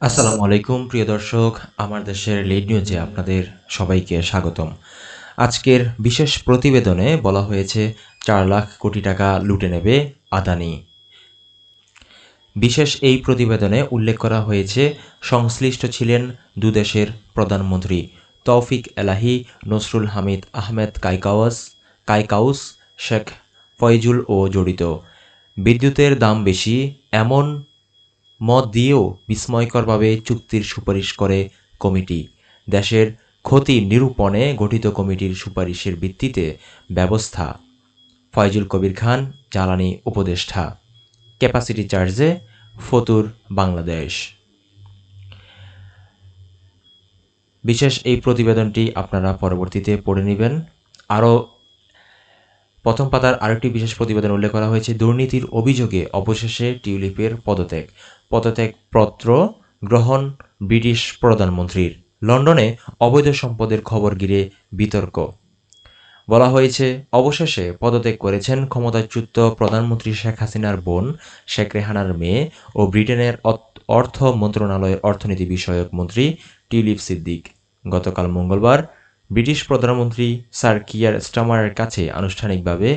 আসসালামু আলাইকুম, প্রিয় দর্শক। আমার দেশের লিড নিউজে আপনাদের সবাইকে স্বাগতম। আজকের বিশেষ প্রতিবেদনে বলা হয়েছে, চার লাখ কোটি টাকা লুটে নেবে আদানি। বিশেষ এই প্রতিবেদনে উল্লেখ করা হয়েছে, সংশ্লিষ্ট ছিলেন দুদেশের প্রধানমন্ত্রী তৌফিক এলাহি, নসরুল হামিদ আহমেদ কাইকাওয়াস, কাইকাউস, শেখ ফয়জুল ও জড়িত। বিদ্যুতের দাম বেশি, এমন মত দিয়েও বিস্ময়করভাবে চুক্তির সুপারিশ করে কমিটি। দেশের ক্ষতি নিরূপণে গঠিত কমিটির সুপারিশের ভিত্তিতে ব্যবস্থা। ফয়জুল কবির খান, জ্বালানি উপদেষ্টা। ক্যাপাসিটি চার্জে ফতুর বাংলাদেশ। বিশেষ এই প্রতিবেদনটি আপনারা পরবর্তীতে পড়ে নেবেন। আরও প্রথম পাতার আরেকটি বিশেষ প্রতিবেদন উল্লেখ করা হয়েছে, দুর্নীতির অভিযোগে অবশেষে টিউলিপের পদত্যাগ। পদত্যাগ পত্র গ্রহণ ব্রিটিশ প্রধানমন্ত্রীর। লন্ডনে অবৈধ সম্পদের খবর ঘিরে বিতর্ক। বলা হয়েছে, অবশেষে পদত্যাগ করেছেন ক্ষমতাচ্যুত প্রধানমন্ত্রী শেখ হাসিনার বোন শেখ রেহানার মেয়ে ও ব্রিটেনের অর্থ মন্ত্রণালয়ের অর্থনীতি বিষয়ক মন্ত্রী টিউলিপ সিদ্দিক। গতকাল মঙ্গলবার ব্রিটিশ প্রধানমন্ত্রী স্যার কিয়ার স্টামারের কাছে আনুষ্ঠানিকভাবে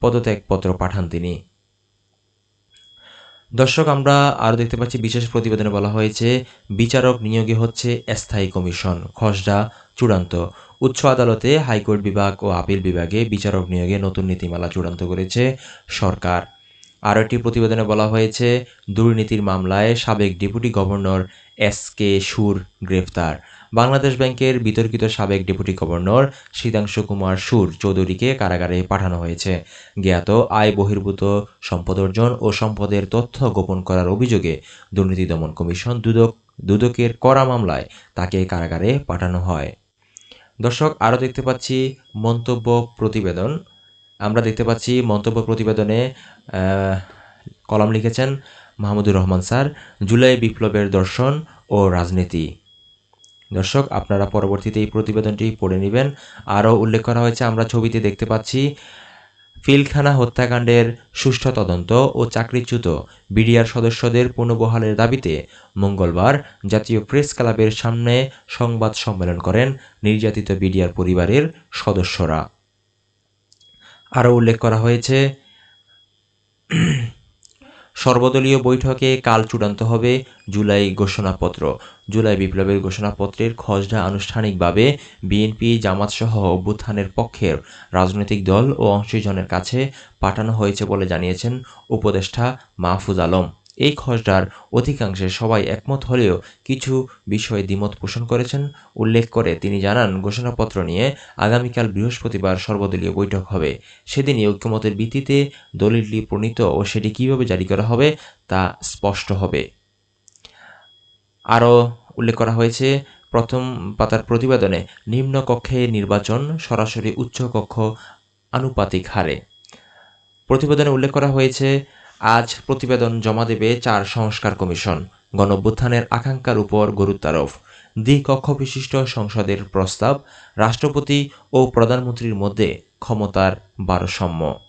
পদত্যাগপত্র পাঠান তিনি। দর্শক, আমরা আরও দেখতে পাচ্ছি, বিশেষ প্রতিবেদনে বলা হয়েছে, বিচারক নিয়োগে হচ্ছে স্থায়ী কমিশন। খসড়া চূড়ান্ত। উচ্চ আদালতে হাইকোর্ট বিভাগ ও আপিল বিভাগে বিচারক নিয়োগে নতুন নীতিমালা চূড়ান্ত করেছে সরকার। আরও একটি প্রতিবেদনে বলা হয়েছে, দুর্নীতির মামলায় সাবেক ডেপুটি গভর্নর এস কে সুর গ্রেফতার। বাংলাদেশ ব্যাংকের বিতর্কিত সাবেক ডেপুটি গভর্নর শীতাংশু কুমার সুর চৌধুরীকে কারাগারে পাঠানো হয়েছে। জ্ঞাত আয় বহির্ভূত সম্পদ অর্জন ও সম্পদের তথ্য গোপন করার অভিযোগে দুর্নীতি দমন কমিশন দুদক, দুদকের করা মামলায় তাকে কারাগারে পাঠানো হয়। দর্শক, আরও দেখতে পাচ্ছি মন্তব্য প্রতিবেদন। আমরা দেখতে পাচ্ছি মন্তব্য প্রতিবেদনে কলাম লিখেছেন মাহমুদুর রহমান স্যার, জুলাই বিপ্লবের দর্শন ও রাজনীতি। দর্শক, আপনারা পরবর্তীতে এই প্রতিবেদনটি পড়ে নেবেন। আরও উল্লেখ করা হয়েছে, আমরা ছবিতে দেখতে পাচ্ছি ফিলখানা হত্যাকাণ্ডের সুষ্ঠু তদন্ত ও চাকরিচ্যুত বিডিআর সদস্যদের পুনর্বহালের দাবিতে মঙ্গলবার জাতীয় প্রেস ক্লাবের সামনে সংবাদ সম্মেলন করেন নির্যাতিত বিডিআর পরিবারের সদস্যরা। আরও উল্লেখ করা হয়েছে, সর্বদলীয় বৈঠকে কাল চূড়ান্ত হবে জুলাই ঘোষণাপত্র। জুলাই বিপ্লবের ঘোষণাপত্রের খসড়া আনুষ্ঠানিকভাবে বিএনপি, জামাতসহ অভ্যুত্থানের পক্ষের রাজনৈতিক দল ও অংশীজনের কাছে পাঠানো হয়েছে বলে জানিয়েছেন উপদেষ্টা মাহফুজ আলম। এই খসড়ার অধিকাংশে সবাই একমত হলেও কিছু বিষয়ে দ্বিমত পোষণ করেছেন। উল্লেখ করে তিনি জানান, ঘোষণাপত্র নিয়ে আগামীকাল বৃহস্পতিবার সর্বদলীয় বৈঠক হবে। সেদিনই ঐক্যমতের ভিত্তিতে দলিলটি প্রণীত ও সেটি কীভাবে জারি করা হবে তা স্পষ্ট হবে। আরও উল্লেখ করা হয়েছে, প্রথম পাতার প্রতিবেদনে নিম্ন কক্ষে নির্বাচন, সরাসরি উচ্চ কক্ষ আনুপাতিক হারে। প্রতিবেদনে উল্লেখ করা হয়েছে, আজ প্রতিবেদন জমা দেবে চার সংস্কার কমিশন, গণঅভ্যুত্থানের আকাঙ্ক্ষার উপর গুরুত্বারোপ দ্বিকক্ষ বিশিষ্ট সংসদের প্রস্তাব, রাষ্ট্রপতি ও প্রধানমন্ত্রীর মধ্যে ক্ষমতার ভারসাম্য।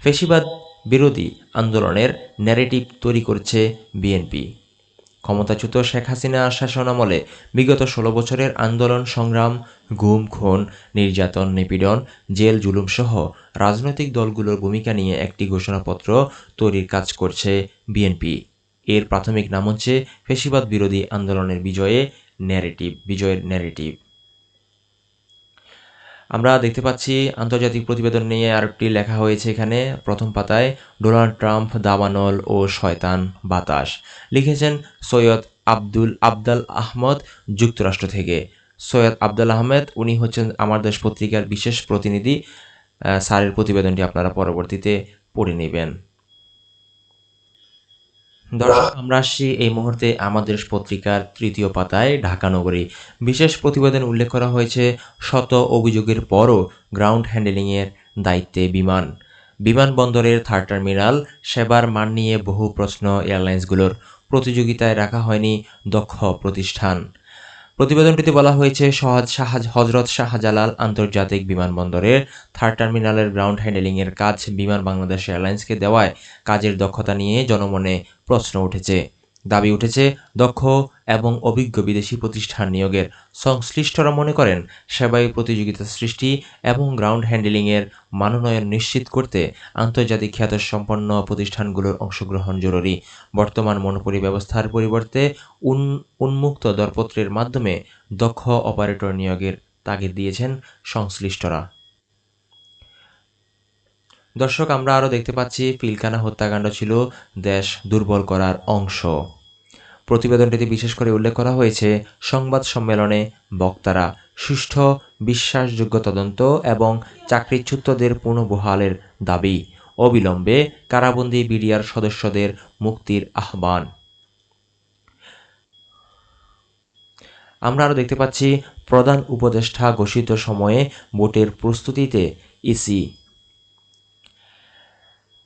ফেসিবাদ বিরোধী আন্দোলনের ন্যারেটিভ তৈরি করছে বিএনপি। ক্ষমতাচ্যুত শেখ হাসিনা শাসনামলে বিগত ষোলো বছরের আন্দোলন সংগ্রাম গুম খুন, নির্যাতন, নিপীড়ন, জেল জুলুমসহ রাজনৈতিক দলগুলোর ভূমিকা নিয়ে একটি ঘোষণাপত্র তৈরির কাজ করছে বিএনপি। এর প্রাথমিক নাম হচ্ছে ফেসিবাদ বিরোধী আন্দোলনের বিজয়ে ন্যারেটিভ বিজয়ের ন্যারেটিভ আমরা দেখতে পাচ্ছি আন্তর্জাতিক প্রতিবেদন নিয়ে আরেকটি লেখা হয়েছে এখানে। প্রথম পাতায়, ডোনাল্ড ট্রাম্প, দাবানল ও শয়তান বাতাস। লিখেছেন সৈয়দ আব্দুল, আবদাল আহমদ যুক্তরাষ্ট্র থেকে। সৈয়দ আবদাল আহমেদ, উনি হচ্ছেন আমার দেশ পত্রিকার বিশেষ প্রতিনিধি। স্যারের প্রতিবেদনটি আপনারা পরবর্তীতে পড়ে নেবেন। দর্শক, আমরা আসছি এই মুহূর্তে আমাদের পত্রিকার তৃতীয় পাতায়, ঢাকা নগরী। বিশেষ প্রতিবেদন উল্লেখ করা হয়েছে, শত অভিযোগের পরও গ্রাউন্ড হ্যান্ডেলিংয়ের দায়িত্বে বিমান। বিমানবন্দরের থার্ড টার্মিনাল, সেবার মান নিয়ে বহু প্রশ্ন এয়ারলাইন্সগুলোর প্রতিযোগিতায় রাখা হয়নি দক্ষ প্রতিষ্ঠান। প্রতিবেদনটিতে বলা হয়েছে, সহজ শাহাজ হজরত শাহজালাল আন্তর্জাতিক বিমানবন্দরের থার্ড টার্মিনালের গ্রাউন্ড হ্যান্ডেলিংয়ের কাজ বিমান বাংলাদেশ এয়ারলাইন্সকে দেওয়ায় কাজের দক্ষতা নিয়ে জনমনে প্রশ্ন উঠেছে। দাবি উঠেছে দক্ষ এবং অভিজ্ঞ বিদেশি প্রতিষ্ঠান নিয়োগের। সংশ্লিষ্টরা মনে করেন, সেবায় প্রতিযোগিতা সৃষ্টি এবং গ্রাউন্ড হ্যান্ডেলিংয়ের মানোন্নয়ন নিশ্চিত করতে আন্তর্জাতিক খ্যাত সম্পন্ন প্রতিষ্ঠানগুলোর অংশগ্রহণ জরুরি। বর্তমান মনোপলি ব্যবস্থার পরিবর্তে উন, উন্মুক্ত দরপত্রের মাধ্যমে দক্ষ অপারেটর নিয়োগের তাগিদ দিয়েছেন সংশ্লিষ্টরা। দর্শক, আমরা আরও দেখতে পাচ্ছি পিলকানা হত্যাকাণ্ড ছিল দেশ দুর্বল করার অংশ। প্রতিবেদনটিতে বিশেষ করে উল্লেখ করা হয়েছে, সংবাদ সম্মেলনে বক্তারা সুষ্ঠু, বিশ্বাসযোগ্য তদন্ত এবং চাকরিচ্যুতদের পুনঃবহালের দাবি অবিলম্বে কারাবন্দি বিডিআর সদস্যদের মুক্তির আহ্বান। আমরা আরও দেখতে পাচ্ছি, প্রধান উপদেষ্টা ঘোষিত সময়ে ভোটের প্রস্তুতিতে ইসি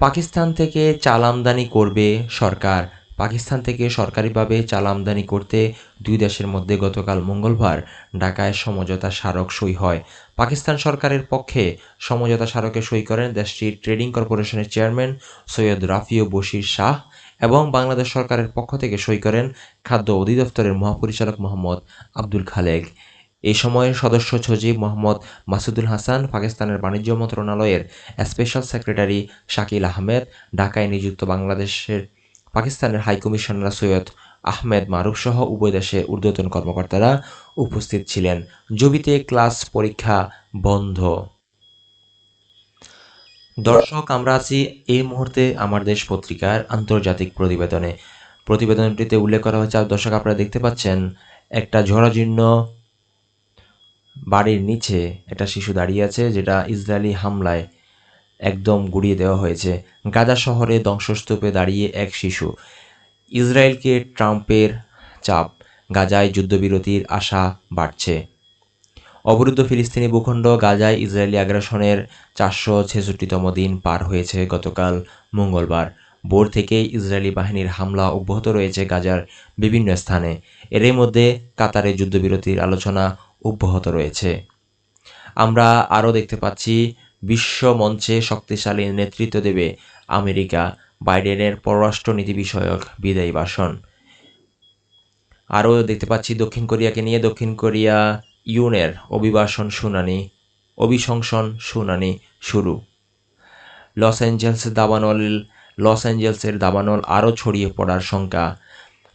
পাকিস্তান থেকে চাল আমদানি করবে সরকার। পাকিস্তান থেকে সরকারিভাবে চাল আমদানি করতে দুই দেশের মধ্যে গতকাল মঙ্গলবার ঢাকায় সমঝোতা স্মারক সই হয়। পাকিস্তান সরকারের পক্ষে সমঝোতা স্মারকে সই করেন দেশটির trading corporation chairman Syed Rafio Bashir Shah এবং বাংলাদেশ সরকারের পক্ষ থেকে সই করেন খাদ্য অধিদপ্তরের মহাপরিচালক মোহাম্মদ আব্দুল খালেক। এই সময়ের সদস্য সচিব মোহাম্মদ মাসুদুল হাসান, পাকিস্তানের বাণিজ্য মন্ত্রণালয়ের স্পেশাল সেক্রেটারি শাকিল আহমেদ, ঢাকায় নিযুক্ত বাংলাদেশের পাকিস্তানের হাইকমিশনার সৈয়দ আহমেদ মারুফ সহ উভয় দেশের ঊর্ধ্বতন কর্মকর্তারা উপস্থিত ছিলেন। জবিতে ক্লাস পরীক্ষা বন্ধ। দর্শক, আমরা আছি এই মুহূর্তে আমার দেশ পত্রিকার আন্তর্জাতিক প্রতিবেদনে। প্রতিবেদনটিতে উল্লেখ করা হয়েছে, দর্শক, আপনারা দেখতে পাচ্ছেন একটা ঝড়াজীর্ণ বাড়ির নিচে একটা শিশু দাঁড়িয়ে আছে যেটা ইসরায়েলি হামলায় একদম গুড়িয়ে দেওয়া হয়েছে। গাজা শহরে ধ্বংসস্তূপে দাঁড়িয়ে এক শিশু। ইসরায়েলকে ট্রাম্পের চাপ, গাজায় যুদ্ধবিরতির আশা বাড়ছে। অবরুদ্ধ ফিলিস্তিনি ভূখণ্ড গাজায় ইসরায়েলি আগ্রাসনের চারশো ছেষট্টিতম দিন পার হয়েছে গতকাল মঙ্গলবার। ভোর থেকেই ইসরায়েলি বাহিনীর হামলা অব্যাহত রয়েছে গাজার বিভিন্ন স্থানে। এরই মধ্যে কাতারে যুদ্ধবিরতির আলোচনা অব্যাহত রয়েছে। আমরা আরও দেখতে পাচ্ছি, বিশ্ব মঞ্চে শক্তিশালী নেতৃত্ব দেবে আমেরিকা, বাইডেনের পররাষ্ট্রনীতি বিষয়ক বিদায়ী ভাষণ। আরও দেখতে পাচ্ছি, দক্ষিণ কোরিয়াকে নিয়ে দক্ষিণ কোরিয়া ইউনের অভিবাসন শুনানি, অভিশংসন শুনানি শুরু। লস অ্যাঞ্জেলস দাবানল, লস অ্যাঞ্জেলসের দাবানল আরও ছড়িয়ে পড়ার শঙ্কা।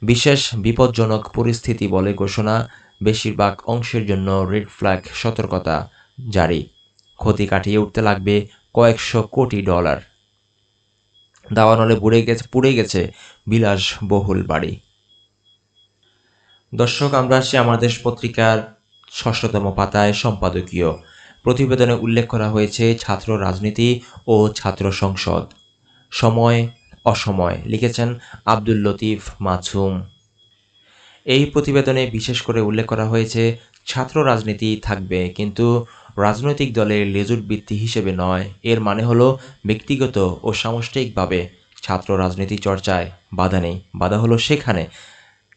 বিশেষ বিপজ্জনক পরিস্থিতি বলে ঘোষণা বেশিরভাগ অংশের জন্য রেড ফ্ল্যাগ সতর্কতা জারি। ক্ষতি কাটিয়ে উঠতে লাগবে কয়েকশো কোটি ডলার। দাওয়ানলে পুড়ে গেছে পুড়ে গেছে বিলাসবহুল বাড়ি। দর্শক, আমরা আসছি আমাদের পত্রিকার ষষ্ঠতম পাতায় সম্পাদকীয়। প্রতিবেদনে উল্লেখ করা হয়েছে ছাত্র রাজনীতি ও ছাত্র সংসদ। সময় অসময় লিখেছেন আব্দুল লতিফ মাসুম। এই প্রতিবেদনে বিশেষ করে উল্লেখ করা হয়েছে, ছাত্র রাজনীতি থাকবে, কিন্তু রাজনৈতিক দলের লেজুর বৃত্তি হিসেবে নয়। এর মানে হলো ব্যক্তিগত ও সামষ্টিকভাবে ছাত্র রাজনীতি চর্চায় বাধা নেই। বাধা হলো সেখানে,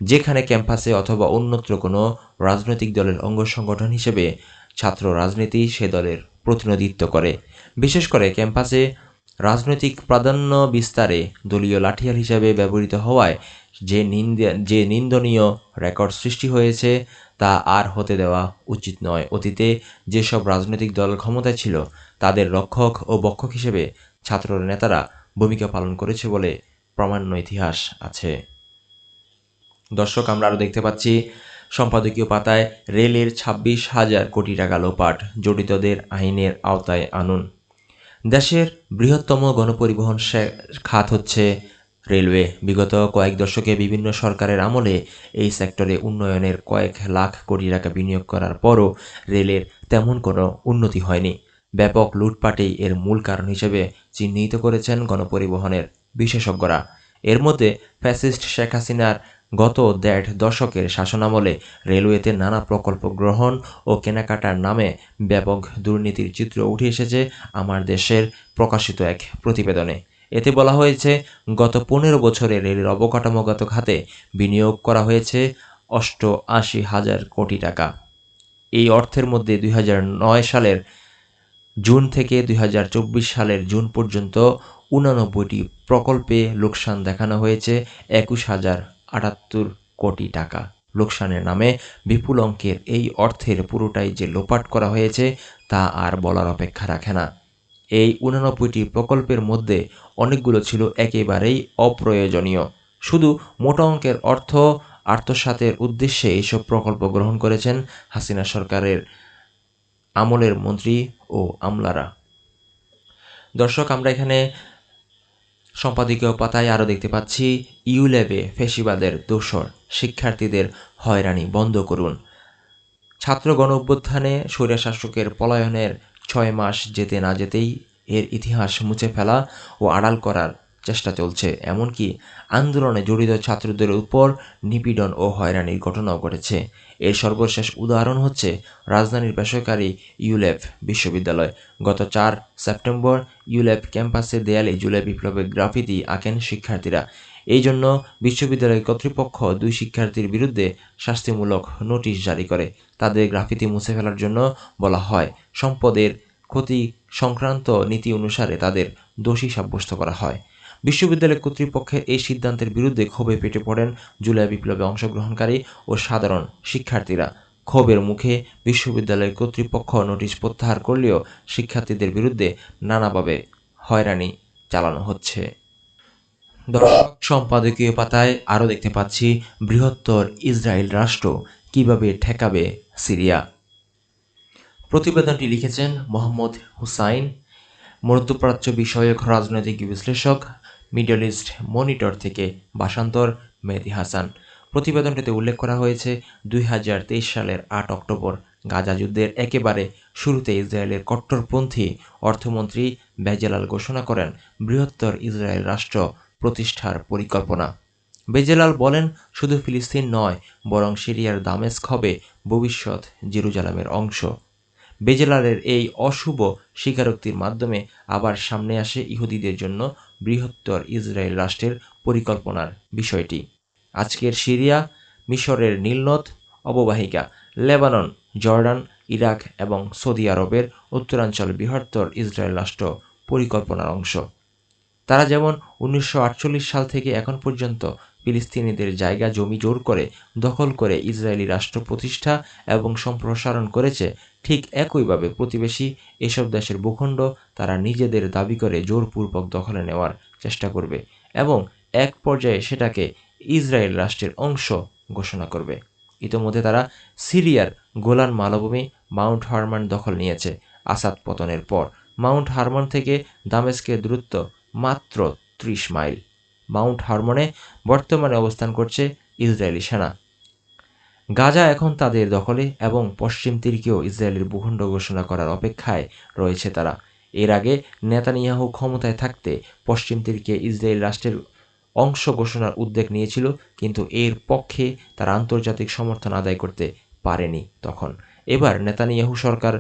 যেখানে ক্যাম্পাসে অথবা অন্যত্র কোনো রাজনৈতিক দলের অঙ্গ সংগঠন হিসেবে ছাত্র রাজনীতি সে দলের প্রতিনিধিত্ব করে। বিশেষ করে ক্যাম্পাসে রাজনৈতিক প্রাধান্য বিস্তারে দলীয় লাঠিয়াল হিসাবে ব্যবহৃত হওয়ায় যে নিন্দা, যে নিন্দনীয় রেকর্ড সৃষ্টি হয়েছে তা আর হতে দেওয়া উচিত নয়। অতীতে যেসব রাজনৈতিক দল ক্ষমতায় ছিল, তাদের রক্ষক ও বক্ষক হিসেবে ছাত্র নেতারা ভূমিকা পালন করেছে বলে প্রামাণ্য ইতিহাস আছে। দর্শক, আমরা আরও দেখতে পাচ্ছি, সম্পাদকীয় পাতায় রেলের ছাব্বিশ হাজার কোটি টাকা লোপাট, জড়িতদের আইনের আওতায় আনুন। দেশের বৃহত্তম গণপরিবহন খাত হচ্ছে রেলওয়ে। বিগত কয়েক দশকে বিভিন্ন সরকারের আমলে এই সেক্টরে উন্নয়নের কয়েক লাখ কোটি টাকা বিনিয়োগ করার পরও রেলের তেমন কোনো উন্নতি হয়নি। ব্যাপক লুটপাটেই এর মূল কারণ হিসেবে চিহ্নিত করেছেন গণপরিবহনের বিশেষজ্ঞরা। এর মধ্যে ফ্যাসিস্ট শেখ হাসিনার গত দেড় দশকের শাসনামলে রেলওয়েতে নানা প্রকল্প গ্রহণ ও কেনাকাটার নামে ব্যাপক দুর্নীতির চিত্র উঠে এসেছে আমার দেশের প্রকাশিত এক প্রতিবেদনে। এতে বলা হয়েছে, গত পনেরো বছরে রেলের অবকাঠামোগত খাতে বিনিয়োগ করা হয়েছে অষ্টআশি হাজার কোটি টাকা। এই অর্থের মধ্যে দুই হাজার নয় সালের জুন থেকে দুই হাজার চব্বিশ সালের জুন পর্যন্ত উনানব্বইটি প্রকল্পে লোকসান দেখানো হয়েছে একুশ হাজার আটাত্তর কোটি টাকা। লোকসানের নামে বিপুল অঙ্কের এই অর্থের পুরোটাই যে লোপাট করা হয়েছে, তা আর বলার অপেক্ষা রাখে না। এই উনানব্বইটি প্রকল্পের মধ্যে অনেকগুলো ছিল একেবারেই অপ্রয়োজনীয়। শুধু মোটা অঙ্কের অর্থ, আত্মসাতের উদ্দেশ্যে এইসব প্রকল্প গ্রহণ করেছেন হাসিনা সরকারের আমলের মন্ত্রী ও আমলারা। দর্শক, আমরা এখানে সম্পাদকীয় পাতায় আরও দেখতে পাচ্ছি ইউল্যাবে ফেসিবাদের দোসর, শিক্ষার্থীদের হয়রানি বন্ধ করুন। ছাত্র গণ অভ্যুত্থানে স্বৈরশাসকের পলায়নের ছয় মাস যেতে না যেতেই এর ইতিহাস মুছে ফেলা ও আড়াল করার চেষ্টা চলছে। এমনকি আন্দোলনে জড়িত ছাত্রদের উপর নিপীড়ন ও হয়রানির ঘটনাও ঘটেছে। এর সর্বশেষ উদাহরণ হচ্ছে রাজধানীর বেসরকারি ইউলেফ বিশ্ববিদ্যালয়। গত চার সেপ্টেম্বর ইউলেফ ক্যাম্পাসের দেয়ালে জুলাই বিপ্লবের গ্রাফিতি আঁকেন শিক্ষার্থীরা। এই জন্য বিশ্ববিদ্যালয় কর্তৃপক্ষ দুই শিক্ষার্থীর বিরুদ্ধে শাস্তিমূলক নোটিশ জারি করে। তাদের গ্রাফিতি মুছে ফেলার জন্য বলা হয়, সম্পদের ক্ষতি সংক্রান্ত নীতি অনুসারে তাদের দোষী সাব্যস্ত করা হয়। বিশ্ববিদ্যালয় কর্তৃপক্ষের এই সিদ্ধান্তের বিরুদ্ধে ক্ষোভে পেটে পড়েন জুলাই বিপ্লবে অংশগ্রহণকারী ও সাধারণ শিক্ষার্থীরা। ক্ষোভের মুখে বিশ্ববিদ্যালয় কর্তৃপক্ষ নোটিশ প্রত্যাহার করলেও শিক্ষার্থীদের বিরুদ্ধে নানাভাবে হয়রানি চালানো হচ্ছে। দর্শক, সম্পাদকীয় পাতায় আরও দেখতে পাচ্ছি বৃহত্তর ইসরায়েল রাষ্ট্র কীভাবে ঠেকাবে সিরিয়া। প্রতিবেদনটি লিখেছেন মোহাম্মদ হুসাইন। মধ্যপ্রাচ্য বিষয়ক রাজনৈতিক বিশ্লেষক মিডল ইস্ট মনিটর থেকে বাসান্তর মেহেদি হাসান। প্রতিবেদনটিতে উল্লেখ করা হয়েছে, দুই হাজার তেইশ সালের আট অক্টোবর গাজা যুদ্ধের একেবারে শুরুতে ইসরায়েলের কট্টরপন্থী অর্থমন্ত্রী বেজেলাল ঘোষণা করেন বৃহত্তর ইসরায়েল রাষ্ট্র প্রতিষ্ঠার পরিকল্পনা। বেজেলাল বলেন, শুধু ফিলিস্তিন নয়, বরং সিরিয়ার দামেস্ক হবে ভবিষ্যৎ জেরুজালামের অংশ। বেজেলালের এই অশুভ স্বীকারোক্তির মাধ্যমে আবার সামনে আসে ইহুদিদের জন্য বৃহত্তর ইসরায়েল রাষ্ট্রের পরিকল্পনার বিষয়টি। আজকের সিরিয়া, মিশরের নীলনদ, অববাহিকা, লেবানন, জর্ডান, ইরাক এবং সৌদি আরবের উত্তরাঞ্চল বৃহত্তর ইসরায়েল রাষ্ট্র পরিকল্পনার অংশ। তারা যেমন উনিশশো আটচল্লিশ সাল থেকে এখন পর্যন্ত ফিলিস্তিনিদের জায়গা জমি জোর করে দখল করে ইসরায়েলি রাষ্ট্র প্রতিষ্ঠা এবং সম্প্রসারণ করেছে, ঠিক একইভাবে প্রতিবেশী এসব দেশের ভূখণ্ড তারা নিজেদের দাবি করে জোরপূর্বক দখলে নেওয়ার চেষ্টা করবে এবং এক পর্যায়ে সেটাকে ইসরায়েল রাষ্ট্রের অংশ ঘোষণা করবে। ইতোমধ্যে তারা সিরিয়ার গোলান মালভূমি মাউন্ট হারমান দখল নিয়েছে আসাদ পতনের পর। মাউন্ট হারমান থেকে দামেস্কের দূরত্ব মাত্র ত্রিশ মাইল। মাউন্ট হারমনে বর্তমানে অবস্থান করছে ইসরায়েলি সেনা। গাজা এখন তাদের দখলে এবং পশ্চিম তীরকেও ইসরায়েলের ভূখণ্ড ঘোষণা করার অপেক্ষায় রয়েছে তারা। এর আগে নেতানিয়াহু ক্ষমতায় থাকতে পশ্চিম তীরকে ইসরায়েল রাষ্ট্রের অংশ ঘোষণার উদ্যোগ নিয়েছিল, কিন্তু এর পক্ষে তার আন্তর্জাতিক সমর্থন আদায় করতে পারেনি তখন। এবার নেতানিয়াহু সরকার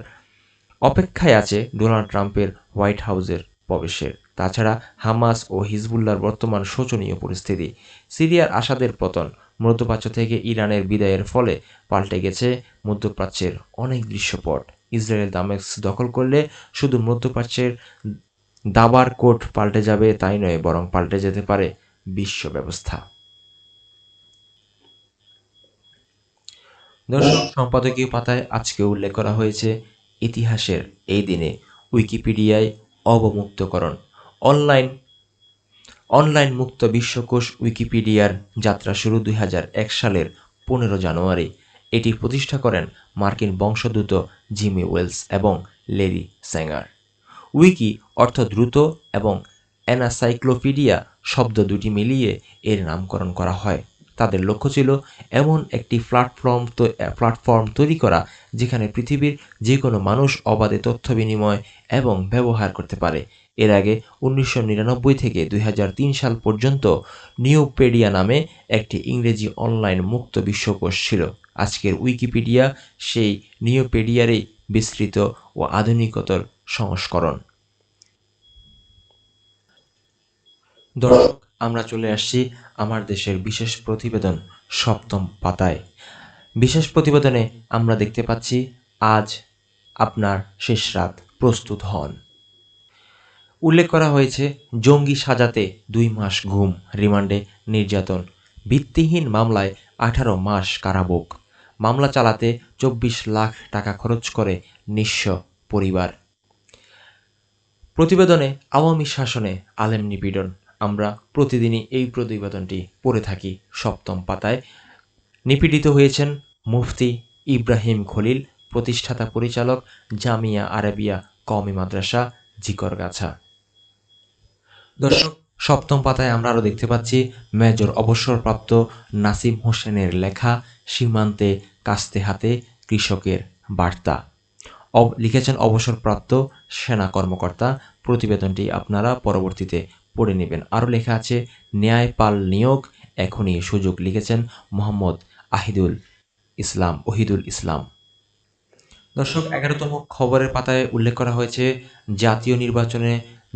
অপেক্ষায় আছে ডোনাল্ড ট্রাম্পের হোয়াইট হাউসের প্রবেশের। তাছাড়া হামাস ও হিজবুল্লার বর্তমান শোচনীয় পরিস্থিতি। সিরিয়ার আসাদের পতন, মধ্যপ্রাচ্য থেকে ইরানের বিদায়ের ফলে পাল্টে গেছে মধ্যপ্রাচ্যের অনেক দৃশ্যপট। ইসরায়েল দামেস্ক দখল করলে শুধু মধ্যপ্রাচ্যের দাবার কোট পাল্টে যাবে তাই নয়, বরং পাল্টে যেতে পারে বিশ্ব ব্যবস্থা। দর্শক, সম্পাদকীয় পাতায় আজকে উল্লেখ করা হয়েছে ইতিহাসের এই দিনে। উইকিপিডিয়ায় অবমুক্তকরণ। অনলাইন অনলাইন মুক্ত বিশ্বকোষ উইকিপিডিয়ার যাত্রা শুরু দুই হাজার এক সালের পনেরো জানুয়ারি। এটি প্রতিষ্ঠা করেন মার্কিন বংশোদ্ভূত জিমি ওয়েলস এবং লেরি স্যাঙ্গার। উইকি অর্থ দ্রুত এবং অ্যানাসাইক্লোপিডিয়া শব্দ দুটি মিলিয়ে এর নামকরণ করা হয়। তাদের লক্ষ্য ছিল এমন একটি প্ল্যাটফর্ম প্ল্যাটফর্ম তৈরি করা যেখানে পৃথিবীর যে কোনো মানুষ অবাধে তথ্য বিনিময় এবং ব্যবহার করতে পারে। এর আগে উনিশশো নিরানব্বই থেকে দুই হাজার তিন সাল পর্যন্ত নিউপেডিয়া নামে একটি ইংরেজি অনলাইন মুক্ত বিশ্বকোষ ছিল। আজকের উইকিপিডিয়া সেই নিউপেডিয়ারই বিস্তৃত ও আধুনিকতর সংস্করণ। দর্শক, আমরা চলে আসছি আমার দেশের বিশেষ প্রতিবেদন সপ্তম পাতায়। বিশেষ প্রতিবেদনে আমরা দেখতে পাচ্ছি, আজ আপনার শেষ রাত প্রস্তুত হন। উল্লেখ করা হয়েছে, জঙ্গি সাজাতে দুই মাস ঘুম, রিমান্ডে নির্যাতন, ভিত্তিহীন মামলায় আঠারো মাস কারাভোগ। মামলা চালাতে চব্বিশ লাখ টাকা খরচ করে নিঃস্ব পরিবার। প্রতিবেদনে আওয়ামী শাসনে আলেম নিপীড়ন। আমরা প্রতিদিনই এই প্রতিবেদনটি পড়ে থাকি সপ্তম পাতায়। নিপীড়িত হয়েছেন মুফতি ইব্রাহিম খলিল, প্রতিষ্ঠাতা পরিচালক জামিয়া আরাবিয়া কওমি মাদ্রাসা, জিকরগাছা। দর্শক, সপ্তম পাতায় আমরা আরও দেখতে পাচ্ছি মেজর অবসরপ্রাপ্ত নাসিম হোসেনের লেখা সীমান্তে কাস্তে হাতে কৃষকের বার্তা। লিখেছেন অবসরপ্রাপ্ত সেনা কর্মকর্তা। প্রতিবেদনটি আপনারা পরবর্তীতে পড়ে নেবেন। আরও লেখা আছে, ন্যায়পাল নিয়োগ, এখনই সুযোগ লিখেছেন মোহাম্মদ আহিদুল ইসলাম, ওহিদুল ইসলাম। দর্শক, এগারোতম খবরের পাতায় উল্লেখ করা হয়েছে, জাতীয় নির্বাচনে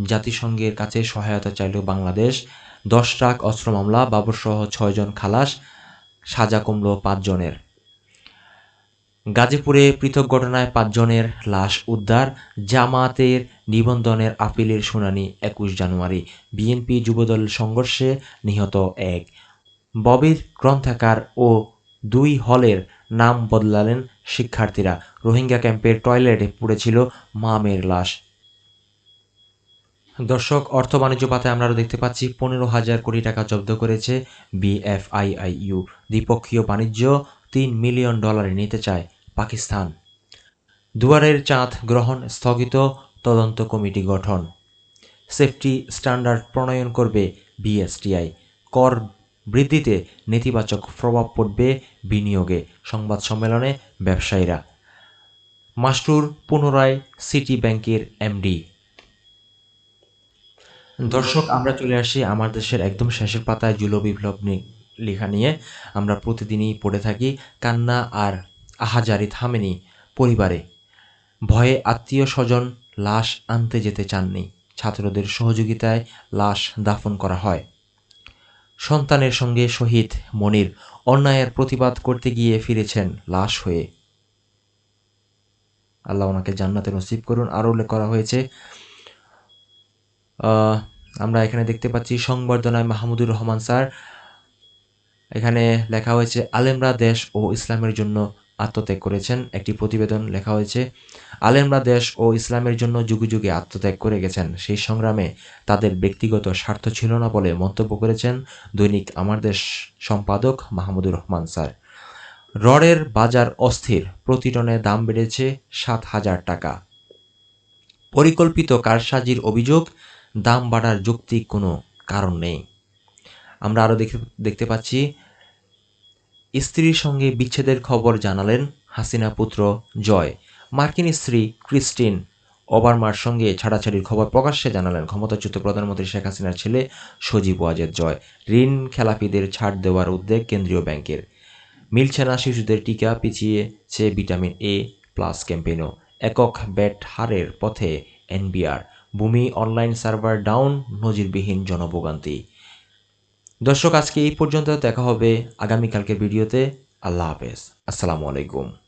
জাতিসংঘের কাছে সহায়তা চাইল বাংলাদেশ। দশ ট্রাক অস্ত্র মামলা, বাবরসহ ছয়জন খালাস, সাজা কমল পাঁচজনের গাজীপুরে পৃথক ঘটনায় পাঁচজনের লাশ উদ্ধার। জামাতের নিবন্ধনের আপিলের শুনানি একুশ জানুয়ারি। বিএনপি যুবদল সংঘর্ষে নিহত এক। ববির গ্রন্থাকার ও দুই হলের নাম বদলালেন শিক্ষার্থীরা। রোহিঙ্গা ক্যাম্পের টয়লেটে পড়েছিল মামের লাশ। দর্শক, অর্থ বাণিজ্য পাতায় আমরা দেখতে পাচ্ছি পনেরো হাজার কোটি টাকা জব্দ করেছে বিএফআইআইইউ দ্বিপক্ষীয় বাণিজ্য তিন মিলিয়ন ডলারে নিতে চায় পাকিস্তান। দুয়ারের চাঁদ গ্রহণ স্থগিত, তদন্ত কমিটি গঠন। সেফটি স্ট্যান্ডার্ড প্রণয়ন করবে বিএসটিআই কর বৃদ্ধিতে নেতিবাচক প্রভাব পড়বে বিনিয়োগে। সংবাদ সম্মেলনে ব্যবসায়ীরা। মাস্টুর পুনরায় সিটি ব্যাংকের এমডি। দর্শক, আমরা চলে আসি আমার দেশের একদম শেষের পাতায় জুলো বিপ্লব লেখা নিয়ে। আমরা প্রতিদিনই পড়ে থাকি কান্না আর আহাজারি থামেনি পরিবারে। ভয়ে আত্মীয় স্বজন লাশ আনতে যেতে চাননি। ছাত্রদের সহযোগিতায় লাশ দাফন করা হয়। সন্তানের সঙ্গে শহীদ মনির অন্যায়ের প্রতিবাদ করতে গিয়ে ফিরেছেন লাশ হয়ে। আল্লাহ ওনাকে জান্নাতে নসিব করুন। আরও উল্লেখ করা হয়েছে আমরা এখানে দেখতে পাচ্ছি সংবর্ধনায় মাহমুদুর রহমান স্যার। এখানে লেখা হয়েছে, আলেমরা দেশ ও ইসলামের জন্য আত্মত্যাগ করেছেন। একটি প্রতিবেদন লেখা হয়েছে, আলেমরা দেশ ও ইসলামের জন্য যুগে যুগে আত্মত্যাগ করে গেছেন। সেই সংগ্রামে তাদের ব্যক্তিগত স্বার্থ ছিল না বলে মন্তব্য করেছেন দৈনিক আমার দেশ সম্পাদক মাহমুদুর রহমান স্যার। রডের বাজার অস্থির, প্রতি টনে দাম বেড়েছে সাত হাজার টাকা। পরিকল্পিত কারসাজির অভিযোগ দাম বাড়ার যৌক্তিক কোনো কারণ নেই। আমরা আরও দেখতে দেখতে পাচ্ছি, স্ত্রীর সঙ্গে বিচ্ছেদের খবর জানালেন হাসিনা পুত্র জয়। মার্কিন স্ত্রী ক্রিস্টিন ওবারমার সঙ্গে ছাড়াছাড়ির খবর প্রকাশ্যে জানালেন ক্ষমতাচ্যুত প্রধানমন্ত্রী শেখ হাসিনার ছেলে সজীব ওয়াজেদ জয়। ঋণ খেলাপিদের ছাড় দেওয়ার উদ্যোগ কেন্দ্রীয় ব্যাংকের। মিলছে না শিশুদের টিকা, পিছিয়েছে ভিটামিন এ প্লাস ক্যাম্পেইনও। একক ব্যাট হারের পথে এনবিআর। ভূমি অনলাইন সার্ভার ডাউন, নজিরবিহীন জনভোগান্তি। দর্শক, আজকে এই পর্যন্ত দেখা হবে। আগামীকালকে ভিডিওতে আল্লাহ হাফেজ। আসসালামু আলাইকুম।